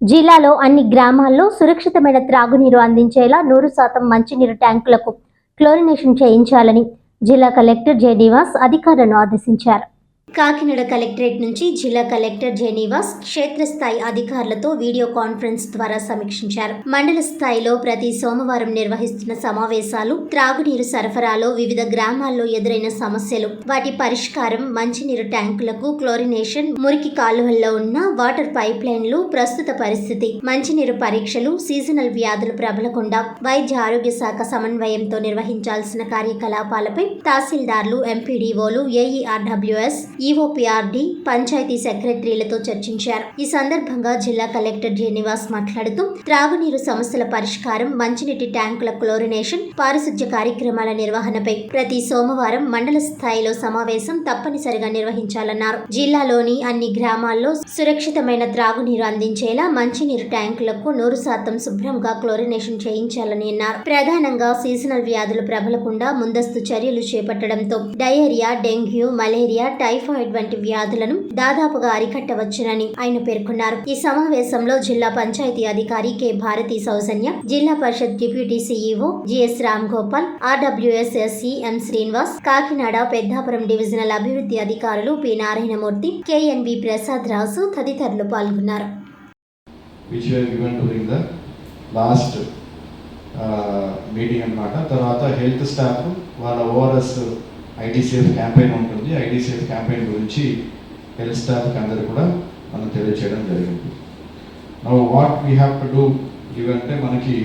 జిల్లాలో అన్ని గ్రామాల్లో సురక్షితమైన త్రాగునీరు అందించేలా నూరు శాతం మంచినీరు ట్యాంకులకు క్లోరినేషన్ చేయించాలని జిల్లా కలెక్టర్ జె నివాస్ అధికారులను ఆదేశించారు. కాకినాడ కలెక్టరేట్ నుంచి జిల్లా కలెక్టర్ జెనీవాస్ క్షేత్రస్థాయి అధికారులతో వీడియో కాన్ఫరెన్స్ ద్వారా సమీక్షించారు. మండల స్థాయిలో ప్రతి సోమవారం నిర్వహిస్తున్న సమావేశాలు త్రాగునీరు సరఫరాలో వివిధ గ్రామాల్లో ఎదురైన సమస్యలు వాటి పరిష్కారం మంచినీరు ట్యాంకులకు క్లోరినేషన్ మురికి కాలువల్లో ఉన్న వాటర్ పైప్ లైన్లు ప్రస్తుత పరిస్థితి మంచినీరు పరీక్షలు సీజనల్ వ్యాధులు ప్రబలకుండా వైద్య ఆరోగ్య శాఖ సమన్వయంతో నిర్వహించాల్సిన కార్యకలాపాలపై తహసీల్దార్లు ఎంపీడీఓలు ఏఈఆర్డబ్ల్యూఎస్ ఈఓపీఆర్డి పంచాయతీ సెక్రటరీలతో చర్చించారు. ఈ సందర్భంగా జిల్లా కలెక్టర్ శ్రీనివాస్ మాట్లాడుతూ త్రాగునీరు సమస్యల పరిష్కారం మంచినీటి ట్యాంకుల క్లోరినేషన్ పారిశుధ్య కార్యక్రమాల నిర్వహణపై ప్రతి సోమవారం మండల స్థాయిలో సమావేశం తప్పనిసరిగా నిర్వహించాలన్నారు. జిల్లాలోని అన్ని గ్రామాల్లో సురక్షితమైన త్రాగునీరు అందించేలా మంచినీరు ట్యాంకులకు నూరు శాతం శుభ్రంగా క్లోరినేషన్ చేయించాలని అన్నారు. ప్రధానంగా సీజనల్ వ్యాధులు ప్రబలకుండా ముందస్తు చర్యలు చేపట్టడంతో డయేరియా డెంగ్యూ మలేరియా టైఫాయిడ్ వంటి వ్యాధులను దాదాపుగా అరికట్టవచ్చునని ఆయన పేర్కొన్నారు. ఈ సమావేశంలో జిల్లా పంచాయతీ అధికారి K. Bharathi Soujanya Zilla Parishad deputy CEO GS Ram Gopal RWSSE M Srinivas Kakinada Peddapuram divisional అభివృద్ధి అధికారులు పి. నారాయణమూర్తి కెఎన్బి ప్రసాద్ రాజు తదితరులు పాల్గొన్నారు. లాస్ట్ మీటింగ్ అనమాట తర్వాత హెల్త్ స్టాఫ్ వాళ్ళ ఓఆర్ఎస్ ఐడిసిఎఫ్ క్యాంపెయిన్ ఉంటుంది. ఐడిసిఎఫ్ క్యాంపెయిన్ గురించి హెల్త్ స్టాఫ్కి అందరు కూడా మనం తెలియచేయడం జరిగింది. What we have to do ఇవంటే మనకి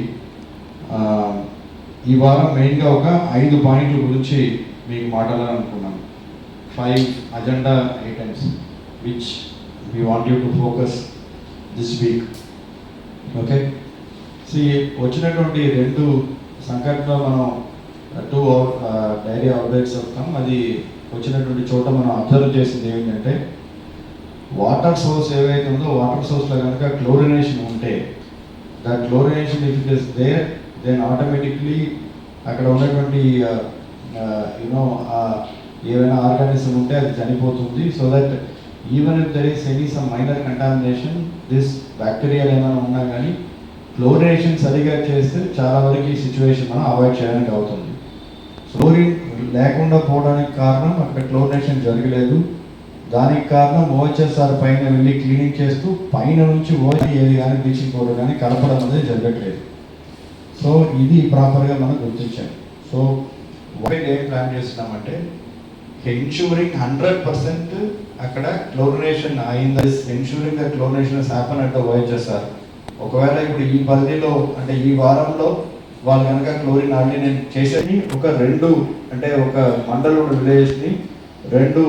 ఈ వారం మెయిన్గా ఒక ఐదు పాయింట్ల గురించి మీకు మాట్లాడాలనుకున్నాను five agenda items which we want you to focus this week okay C వచ్చినటువంటి రెండు సంఘటనలో మనం టూ డైరీ అవుట్బ్రేక్స్ వస్తాం అది వచ్చినటువంటి చోట మనం అబ్జర్వ్ చేసింది ఏంటంటే వాటర్ సోర్స్ ఏవైతే ఉందో వాటర్ సోర్స్లో కనుక క్లోరినేషన్ ఉంటే the chlorination if it is there then automatically అక్కడ ఉన్నటువంటి యూనో ఏవైనా ఆర్గానిజం ఉంటే అది చనిపోతుంది. So that even if there is any some minor contamination this bacteria ఏమైనా ఉన్నా కానీ క్లోరినేషన్ సరిగా చేస్తే చాలా వరకు ఈ సిచ్యువేషన్ మనం అవాయిడ్ చేయడానికి అవుతుంది. స్టోరీ లేకుండా పోవడానికి కారణం అక్కడ క్లోరినేషన్ జరగలేదు. దానికి కారణం ఓహెచ్ఎస్ఆర్ పైన వెళ్ళి క్లీనింగ్ చేస్తూ పైన నుంచి ఓహెచ్ ఏది కానీ బ్లీచింగ్ పౌడర్ కానీ కలపడం అనేది జరగట్లేదు. సో ఇది ప్రాపర్గా మనం గుర్తించాం. సో వైడ్ ఏం ప్లాన్ చేస్తున్నామంటే ఎన్షూరింగ్ హండ్రెడ్ పర్సెంట్ అక్కడ క్లోరినేషన్ అయింది? Ensuring the chlorination happen at OHSR ఒకవేళ ఇప్పుడు ఈ పరిధిలో అంటే ఈ వారంలో వాళ్ళు కనుక క్లోరిన్ ఆర్డినేట్ చేసేది ఒక రెండు అంటే ఒక మండలం విలేజ్ని రెండు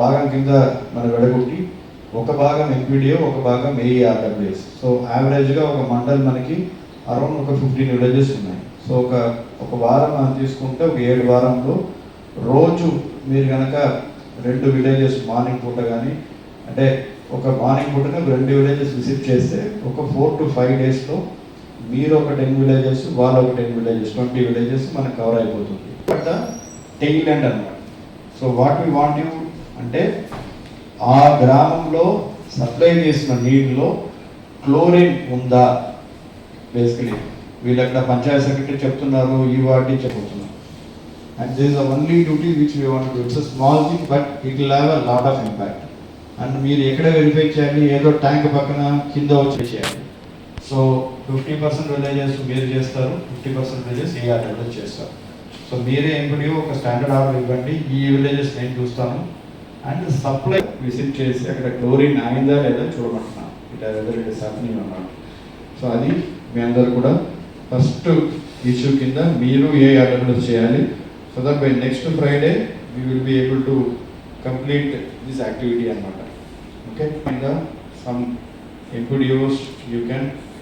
భాగం కింద మనం విడగొట్టి ఒక భాగం ఎంపీడీఓ ఒక భాగం ఏఈఆర్డబ్ల్యూఎస్. సో యావరేజ్గా ఒక మండల్ మనకి అరౌండ్ ఒక ఫిఫ్టీన్ విలేజెస్ ఉన్నాయి. సో ఒక ఒక వారం మనం తీసుకుంటే ఒక ఏడు వారంలో రోజు మీరు కనుక రెండు విలేజెస్ మార్నింగ్ పూట కానీ అంటే ఒక మార్నింగ్ పూటనే రెండు విలేజెస్ విజిట్ చేస్తే ఒక ఫోర్ టు ఫైవ్ డేస్లో మీరు ఒక టెన్ విలేజెస్ వాళ్ళు ఒక టెన్ విలేజెస్ ట్వంటీ విలేజెస్ మనకు కవర్ అయిపోతుంది. బట్ టెయిల్ ఎండ్ అనమాట so what we want you అంటే ఆ గ్రామంలో సప్లై చేసిన నీటిలో క్లోరిన్ ఉందా? బేసికలీ వీళ్ళు అక్కడ పంచాయత్ సెక్రటరీ చెప్తున్నారు ఈ వాటి చెప్తున్నారు. And this only duty which we want it's a small thing but it will have a lot of impact and మీరు ఎక్కడ వెరిఫై చేయాలి? ఏదో ట్యాంక్ పక్కన కింద వచ్చి చేయాలి. సో ఫిఫ్టీ పర్సెంట్ విలేజెస్ మీరు చేస్తారు ఫిఫ్టీ పర్సెంట్ విలేజెస్ ఏ చేస్తారు. సో మీరే ఎంపీడీఓ ఒక స్టాండర్డ్ ఆర్డర్ ఇవ్వండి ఈ విలేజెస్ నేను చూస్తాను. అండ్ సప్లై విజిట్ చేసి అక్కడ క్లోరిన్ అయిందా లేదా చూడమంటున్నాను. ఇట్ వెదర్ ఇట్ అన్నమాట సో అది మీ అందరు కూడా ఫస్ట్ ఇష్యూ కింద మీరు ఏ ఆర్డర్ చేయాలి so that by next Friday we will be able to complete this activity అనమాట ఓకే ఇంకా సమ్ ఎంపీడియోస్ యూ క్యాన్